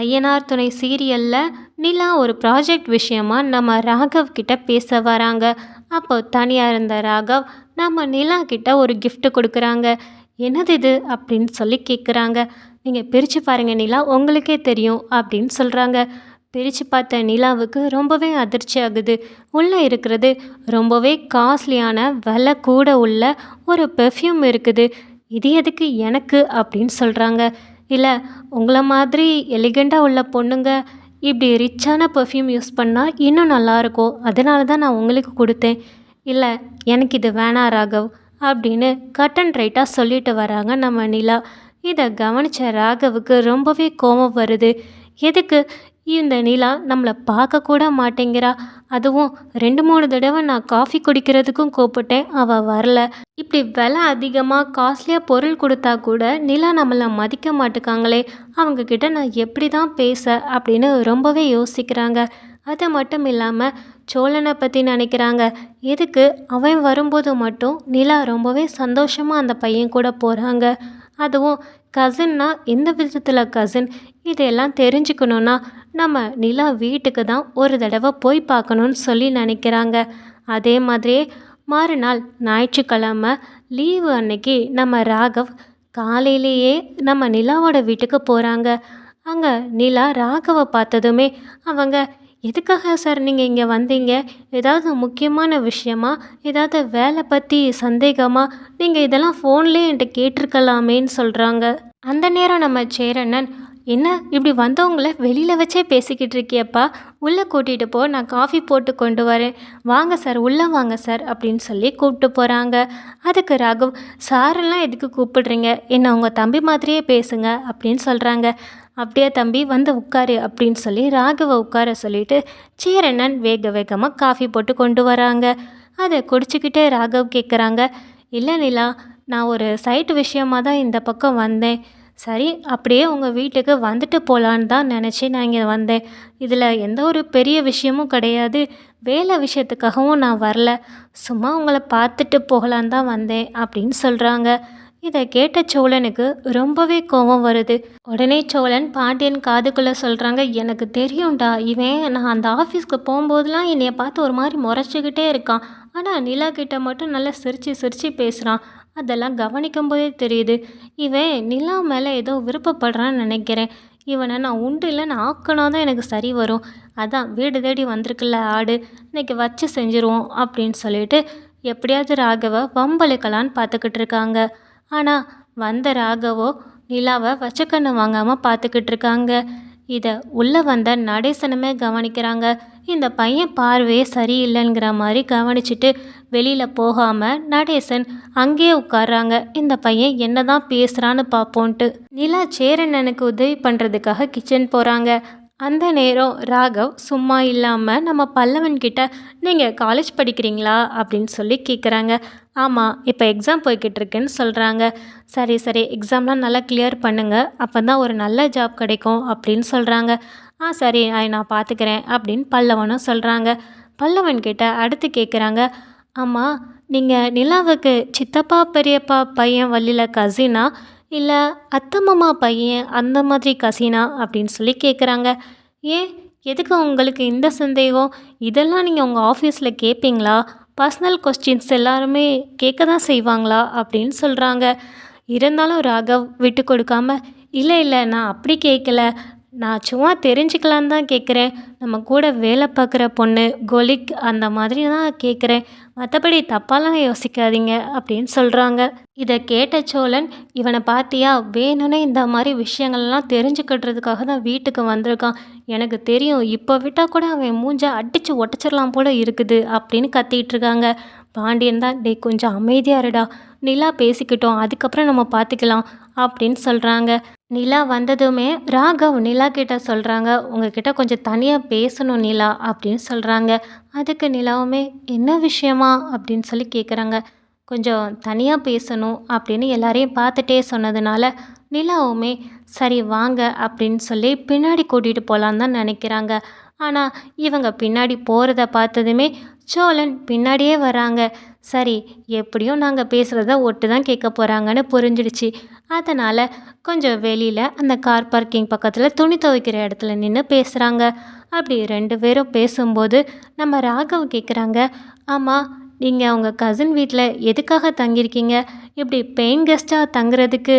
ஐயனார் துணை சீரியலில் நிலா ஒரு ப்ராஜெக்ட் விஷயமா நம்ம ராகவ் கிட்ட பேச வராங்க. அப்போ தனியாக இருந்த ராகவ் நம்ம நிலா கிட்ட ஒரு கிஃப்ட் கொடுக்குறாங்க. என்னது இது? அப்படின்னு சொல்லி கேட்குறாங்க நீங்கள் பிரித்து பாருங்க நிலா உங்களுக்கே தெரியும் அப்படின்னு சொல்கிறாங்க பிரித்து பார்த்த நிலாவுக்கு ரொம்பவே அதிர்ச்சி ஆகுது. உள்ளே இருக்கிறது ரொம்பவே காஸ்ட்லியான விலை கூட உள்ள ஒரு பெர்ஃப்யூம் இருக்குது. இது எதுக்கு எனக்கு? அப்படின்னு சொல்கிறாங்க இல்லை உங்களை மாதிரி எலிகெண்டாக உள்ள பொண்ணுங்க இப்படி ரிச்சான பெர்ஃப்யூம் யூஸ் பண்ணால் இன்னும் நல்லாயிருக்கும் அதனால தான் நான் உங்களுக்கு கொடுத்தேன். இல்லை எனக்கு இது வேணாம் ராகவ் அப்படின்னு கட் அண்ட் ரைட்டாக சொல்லிட்டு வராங்க நம்ம நிலா. இதை கவனித்த ராகவுக்கு ரொம்பவே கோபம் வருது. எதுக்கு? இந்த நிலா நம்மளை பார்க்கக்கூட மாட்டேங்கிறா. அதுவும் ரெண்டு மூணு தடவை நான் காஃபி குடிக்கிறதுக்கும் கூப்பிட்டேன் அவள் வரல. இப்படி விலை அதிகமாக காஸ்ட்லியாக பொருள் கொடுத்தா கூட நிலா நம்மளை மதிக்க மாட்டுக்காங்களே அவங்கக்கிட்ட நான் எப்படி தான் பேச அப்படின்னு ரொம்பவே யோசிக்கிறாங்க. அது மட்டும் இல்லாமல் சோழனை பற்றி நினைக்கிறாங்க. எதுக்கு? அவன் வரும்போது மட்டும் நிலா ரொம்பவே சந்தோஷமாக அந்த பையன் கூட போகிறாங்க அதுவும் கசின்னா எந்த விதத்தில் கசின் இதெல்லாம் தெரிஞ்சுக்கணுன்னா நம்ம நிலா வீட்டுக்கு தான் ஒரு தடவை போய் பார்க்கணுன்னு சொல்லி நினைக்கிறாங்க. அதே மாதிரியே மறுநாள் ஞாயிற்றுக்கிழமை லீவு அன்னைக்கு நம்ம ராகவ் காலையிலேயே நம்ம நிலாவோட வீட்டுக்கு போகிறாங்க அங்கே நிலா ராகவை பார்த்ததுமே அவங்க எதுக்காக சார் நீங்கள் இங்கே வந்தீங்க? ஏதாவது முக்கியமான விஷயமா? ஏதாவது வேலை பற்றி சந்தேகமா? நீங்கள் இதெல்லாம் ஃபோன்லேயே என்கிட்ட கேட்டிருக்கலாமேன்னு சொல்கிறாங்க அந்த நேரம் நம்ம சேரண்ணன் என்ன? இப்படி வந்தவங்கள வெளியில் வச்சே பேசிக்கிட்டு இருக்கியப்பா? உள்ளே கூட்டிகிட்டு போ நான் காஃபி போட்டு கொண்டு வரேன். வாங்க சார் உள்ளே வாங்க சார் அப்படின்னு சொல்லி கூப்பிட்டு போகிறாங்க அதுக்கு ராகவ் சாரெல்லாம் எதுக்கு கூப்பிடுறீங்க? என்ன உங்கள் தம்பி மாதிரியே பேசுங்க அப்படின்னு சொல்கிறாங்க அப்படியே தம்பி வந்து உட்காரு அப்படின்னு சொல்லி ராகவை உட்கார சொல்லிட்டு சேரண்ணன் வேக வேகமாக காஃபி போட்டு கொண்டு வராங்க. அதை குடிச்சிக்கிட்டே ராகவ் கேட்குறாங்க இல்லை நிலா நான் ஒரு சைட்டு விஷயமாக தான் இந்த பக்கம் வந்தேன். சரி அப்படியே உங்கள் வீட்டுக்கு வந்துட்டு போகலான்னு தான் நினச்சி நான் இங்கே வந்தேன். இதில் எந்த ஒரு பெரிய விஷயமும் கிடையாது. வேலை விஷயத்துக்காகவும் நான் வரல. சும்மா உங்களை பார்த்துட்டு போகலான்னு தான் வந்தேன் அப்படின்னு சொல்கிறாங்க இதை கேட்ட சோழனுக்கு ரொம்பவே கோபம் வருது. உடனே சோழன் பாண்டியன் காதுக்குள்ளே சொல்கிறாங்க எனக்கு தெரியும்டா இவன் நான் அந்த ஆஃபீஸ்க்கு போகும்போதெல்லாம் என்னைய பார்த்து ஒரு மாதிரி முறைச்சிக்கிட்டே இருக்கான். ஆனால் நிலா கிட்ட மட்டும் நல்லா சிரித்து சிரித்து பேசுகிறான் அதெல்லாம் கவனிக்கும் போதே தெரியுது. இவன் நிலா மேலே ஏதோ விருப்பப்படுறான்னு நினைக்கிறேன். இவனை நான் உண்டு இல்லைன்னு ஆக்கினா தான் எனக்கு சரி வரும். அதான் வீடு தேடி வந்திருக்குல்ல ஆடு இன்னைக்கு வச்சு செஞ்சுருவோம் அப்படின்னு சொல்லிட்டு எப்படியாவது ராகவை வம்பளிக்கலான்னு பார்த்துக்கிட்டு இருக்காங்க. ஆனால் வந்த ராகவோ நிலாவை வச்சக்கண்ணு வாங்காமல் பார்த்துக்கிட்டு இருக்காங்க. இதை உள்ளே வந்த நடேசனுமே கவனிக்கிறாங்க. இந்த பையன் பார்வையே சரியில்லைங்கிற மாதிரி கவனிச்சுட்டு வெளியில் போகாமல் நடேசன் அங்கேயே உட்கார்றாங்க. இந்த பையன் என்ன தான் பேசுகிறான்னு பார்ப்போன்ட்டு நிலா சேரண்ணனுக்கு உதவி பண்ணுறதுக்காக கிச்சன் போகிறாங்க அந்த நேரம் ராகவ் சும்மா இல்லாமல் நம்ம பல்லவன்கிட்ட நீங்கள் காலேஜ் படிக்கிறீங்களா? அப்படின்னு சொல்லி கேட்குறாங்க ஆமாம் இப்போ எக்ஸாம் போய்கிட்டு இருக்குன்னு சொல்கிறாங்க சரி சரி எக்ஸாம்லாம் நல்லா கிளியர் பண்ணுங்கள் அப்போ தான் ஒரு நல்ல ஜாப் கிடைக்கும் அப்படின்னு சொல்கிறாங்க ஆ சரி நான் நான் பார்த்துக்கிறேன் அப்படின்னு பல்லவனும் சொல்கிறாங்க பல்லவன்கிட்ட அடுத்து கேட்குறாங்க ஆமாம் நீங்கள் நிலாவுக்கு சித்தப்பா பெரியப்பா பையன் வள்ளியில் கசினா இல்லை அத்தை மாமா பையன் அந்த மாதிரி கசினா அப்படின்னு சொல்லி கேட்குறாங்க ஏன்? எதுக்கு உங்களுக்கு இந்த சந்தேகம்? இதெல்லாம் நீங்கள் உங்கள் ஆஃபீஸில் கேட்பீங்களா பர்சனல் கொஸ்டின்ஸ் எல்லாருமே கேட்க தான் செய்வாங்களா? அப்படின்னு சொல்கிறாங்க இருந்தாலும் ராகவ் விட்டு கொடுக்காம இல்லை இல்லை நான் அப்படி கேட்கல நான் சும்மா தெரிஞ்சுக்கலான்னு தான் கேட்குறேன். நம்ம கூட வேலை பார்க்குற பொண்ணு கொலிக் அந்த மாதிரி தான் கேட்குறேன். மற்றபடி தப்பாலாம் யோசிக்காதீங்க அப்படின்னு சொல்கிறாங்க இதை கேட்ட சோழன் இவனை பார்த்தியா வேணும்னே இந்த மாதிரி விஷயங்கள்லாம் தெரிஞ்சுக்கிட்டுறதுக்காக தான் வீட்டுக்கு வந்திருக்கான். எனக்கு தெரியும் இப்போ விட்டால் கூட அவன் மூஞ்சை அடித்து ஒட்டச்சிடலாம் போல இருக்குது அப்படின்னு கத்திட்டு இருக்காங்க. பாண்டியன் தான் டே கொஞ்சம் அமைதியாக இருடா. நிலா பேசிக்கிட்டோம் அதுக்கப்புறம் நம்ம பார்த்துக்கலாம் அப்படின்னு சொல்கிறாங்க நிலா வந்ததுமே ராகவ் நிலா கிட்ட சொல்கிறாங்க உங்ககிட்ட கொஞ்சம் தனியாக பேசணும் நிலா அப்படின்னு சொல்கிறாங்க அதுக்கு நிலாவுமே என்ன விஷயமா? அப்படின்னு சொல்லி கேட்குறாங்க கொஞ்சம் தனியாக பேசணும் அப்படின்னு எல்லாரையும் பார்த்துட்டே சொன்னதுனால நிலாவுமே சரி வாங்க அப்படின்னு சொல்லி பின்னாடி கூட்டிகிட்டு போகலான்னு தான் நினைக்கிறாங்க. ஆனால் இவங்க பின்னாடி போகிறத பார்த்ததுமே சோழன் பின்னாடியே வராங்க. சரி எப்படியும் நாங்கள் பேசுகிறத ஒட்டு தான் கேட்க போகிறாங்கன்னு புரிஞ்சிடுச்சு. அதனால் கொஞ்சம் வெளியில் அந்த கார் பார்க்கிங் பக்கத்தில் துணி துவைக்கிற இடத்துல நின்று பேசுகிறாங்க அப்படி ரெண்டு பேரும் பேசும்போது நம்ம ராகவ் கேட்குறாங்க ஆமாம் நீங்கள் உங்கள் கசின் வீட்டில் எதுக்காக தங்கியிருக்கீங்க? இப்படி பெயின் கெஸ்ட்டாக தங்குறதுக்கு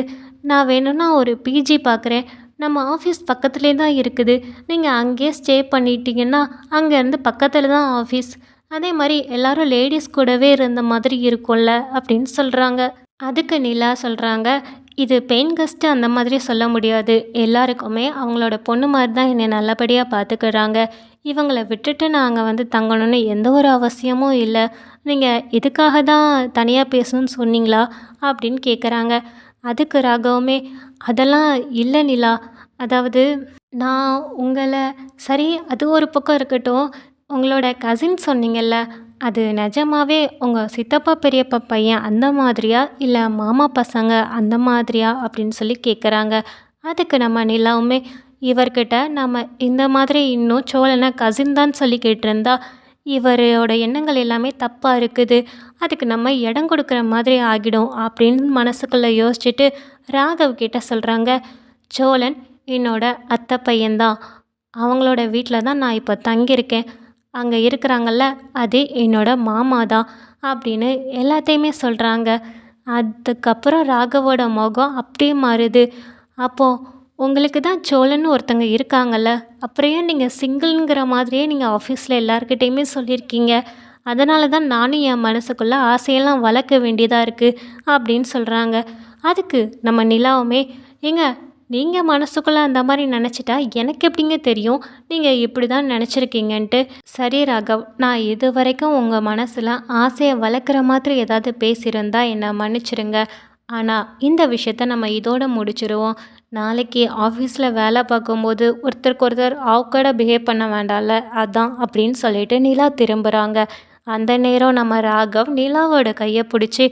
நான் வேணும்னா ஒரு பிஜி பார்க்குறேன் நம்ம ஆஃபீஸ் பக்கத்துலேயே தான் இருக்குது. நீங்கள் அங்கேயே ஸ்டே பண்ணிட்டீங்கன்னா அங்கேருந்து பக்கத்தில் தான் ஆஃபீஸ் அதே மாதிரி எல்லாரும் லேடிஸ் கூடவே இருந்த மாதிரி இருக்கும்ல அப்படின்னு சொல்கிறாங்க அதுக்கு நிலா சொல்கிறாங்க இது பெயின் கஸ்ட்டு அந்த மாதிரி சொல்ல முடியாது. எல்லாருக்குமே அவங்களோட பொண்ணு மாதிரி தான் என்னை நல்லபடியாக பார்த்துக்கிறாங்க இவங்களை விட்டுட்டு நாங்கள் வந்து தங்கணும்னு எந்த ஒரு அவசியமும் இல்லை. நீங்கள் இதுக்காக தான் தனியாக பேசணும்னு சொன்னீங்களா? அப்படின்னு கேட்குறாங்க அதுக்கு ராகவுமே அதெல்லாம் இல்லை நிலா. அதாவது நான் உங்களை சரி அது ஒரு பக்கம் இருக்கட்டும். உங்களோட கசின் சொன்னீங்கல்ல அது நிஜமாவே உங்கள் சித்தப்பா பெரியப்பா பையன் அந்த மாதிரியா? இல்லை மாமா பசங்க அந்த மாதிரியா? அப்படின்னு சொல்லி கேட்குறாங்க அதுக்கு நம்ம நிலாவுமே இவர்கிட்ட நம்ம இந்த மாதிரி இன்னும் சோழனை கசின் தான் சொல்லி கேட்டிருந்தா இவரோட எண்ணங்கள் எல்லாமே தப்பாக இருக்குது. அதுக்கு நம்ம இடம் கொடுக்குற மாதிரி ஆகிடும் அப்படின்னு மனசுக்குள்ளே யோசிச்சுட்டு ராகவ் கிட்ட சொல்கிறாங்க சோழன் என்னோட அத்தை பையன்தான். அவங்களோட வீட்டில் தான் நான் இப்போ தங்கியிருக்கேன். அங்கே இருக்கிறாங்கல்ல அது என்னோட மாமா தான் அப்படின்னு எல்லாத்தையுமே சொல்கிறாங்க அதுக்கப்புறம் ராகவோட முகம் அப்படியே மாறுது. அப்போது உங்களுக்கு தான் சோழன்னு ஒருத்தங்க இருக்காங்கல்ல அப்புறம் ஏன் நீங்கள் சிங்கிள்ங்கிற மாதிரியே நீங்கள் ஆஃபீஸில் எல்லாருக்கிட்டேயுமே சொல்லியிருக்கீங்க அதனால தான் நானும் என் மனசுக்குள்ளே ஆசையெல்லாம் வளர்க்க வேண்டியதாக இருக்குது அப்படின்னு சொல்கிறாங்க அதுக்கு நம்ம நிலாவுமே ஏங்க நீங்கள் மனசுக்குள்ளே அந்த மாதிரி நினச்சிட்டா எனக்கு எப்படிங்க தெரியும்? நீங்கள் இப்படி தான் நினச்சிருக்கீங்கன்ட்டு. சரி ராகவ் நான் இது வரைக்கும் உங்கள் மனசில் ஆசையை வளர்க்குற மாதிரி ஏதாவது பேசியிருந்தா என்னை மன்னிச்சிருங்க. ஆனால் இந்த விஷயத்த நம்ம இதோடு முடிச்சிருவோம். நாளைக்கு ஆஃபீஸில் வேலை பார்க்கும்போது ஒருத்தருக்கு ஒருத்தர் ஆவுக்கடை பிஹேவ் பண்ண வேண்டாம்ல அதான் அப்படின்னு சொல்லிட்டு நிலா திரும்புகிறாங்க அந்த நேரம் நம்ம ராகவ் நிலாவோட கையை பிடிச்சி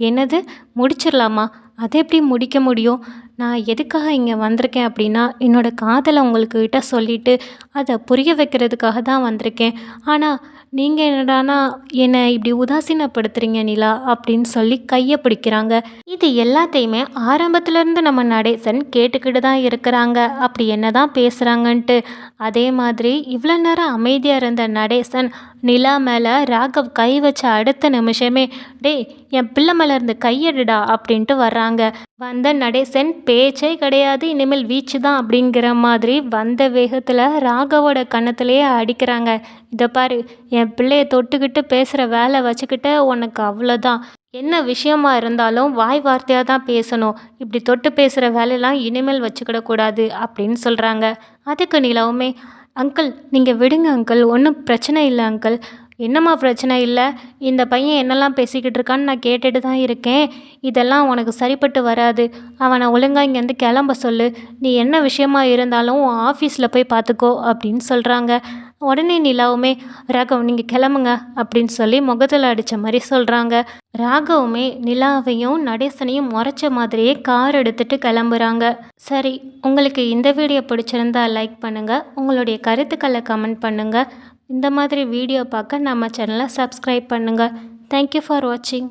என்னது? முடிச்சிடலாமா அதை எப்படி முடிக்க முடியும்? நான் எதுக்காக இங்கே வந்திருக்கேன் அப்படின்னா என்னோடய காதலை உங்களுக்கு கிட்ட சொல்லிவிட்டு அதை புரிய வைக்கிறதுக்காக தான் வந்திருக்கேன். ஆனால் நீங்கள் என்னடானா என்னை இப்படி உதாசீனப்படுத்துகிறீங்க நிலா அப்படின்னு சொல்லி கையை பிடிக்கிறாங்க. இது எல்லாத்தையுமே ஆரம்பத்துலேருந்து நம்ம நடேசன் கேட்டுக்கிட்டு தான் இருக்கிறாங்க. அப்படி என்ன தான் பேசுகிறாங்கன்ட்டு அதே மாதிரி இவ்வளோ நேரம் அமைதியாக இருந்த நடேசன் நிலா மேலே ராகவ் கை வச்ச அடுத்த நிமிஷமே டே என் பிள்ளை மேலே இருந்து கையெடுடா அப்படின்ட்டு வர்றாங்க. வந்த நடேசன் பேச்சே கிடையாது இனிமேல் வீச்சு தான் அப்படிங்கிற மாதிரி வந்த வேகத்தில் ராகவோட கன்னத்துலேயே அடிக்கிறாங்க. இதை பாரு என் பிள்ளைய தொட்டுக்கிட்டு பேசுகிற வேலை வச்சுக்கிட்ட உனக்கு அவ்வளோதான் என்ன விஷயமா இருந்தாலும் வாய் வார்த்தையாக தான் பேசணும். இப்படி தொட்டு பேசுகிற வேலையெல்லாம் இனிமேல் வச்சுக்கிடக்கூடாது அப்படின்னு சொல்கிறாங்க அதுக்கு நிலவுமே அங்கிள் நீங்கள் விடுங்க அங்கிள். ஒன்றும் பிரச்சனை இல்லை அங்கிள். என்னம்மா பிரச்சனை இல்லை? இந்த பையன் என்னெல்லாம் பேசிக்கிட்டு இருக்கான்னு நான் கேட்டுட்டு தான் இருக்கேன். இதெல்லாம் உனக்கு சரிப்பட்டு வராது. அவனை ஒழுங்காக இங்கேருந்து கிளம்ப சொல்லு. நீ என்ன விஷயமா இருந்தாலும் உன் ஆஃபீஸில் போய் பார்த்துக்கோ அப்படின்னு சொல்கிறாங்க உடனே நிலாவுமே ராகவ் நீங்கள் கிளம்புங்க அப்படின்னு சொல்லி முகத்தில் அடித்த மாதிரி சொல்கிறாங்க ராகவுமே நிலாவையும் நடேசனையும் முறைச்ச மாதிரியே கார் எடுத்துகிட்டு கிளம்புறாங்க. சரி உங்களுக்கு இந்த வீடியோ பிடிச்சிருந்தா லைக் பண்ணுங்கள் உங்களுடைய கருத்துக்களை கமெண்ட் பண்ணுங்கள் இந்த மாதிரி வீடியோ பார்க்க நம்ம சேனலை சப்ஸ்கிரைப் பண்ணுங்கள் தேங்க்யூ ஃபார் வாட்சிங்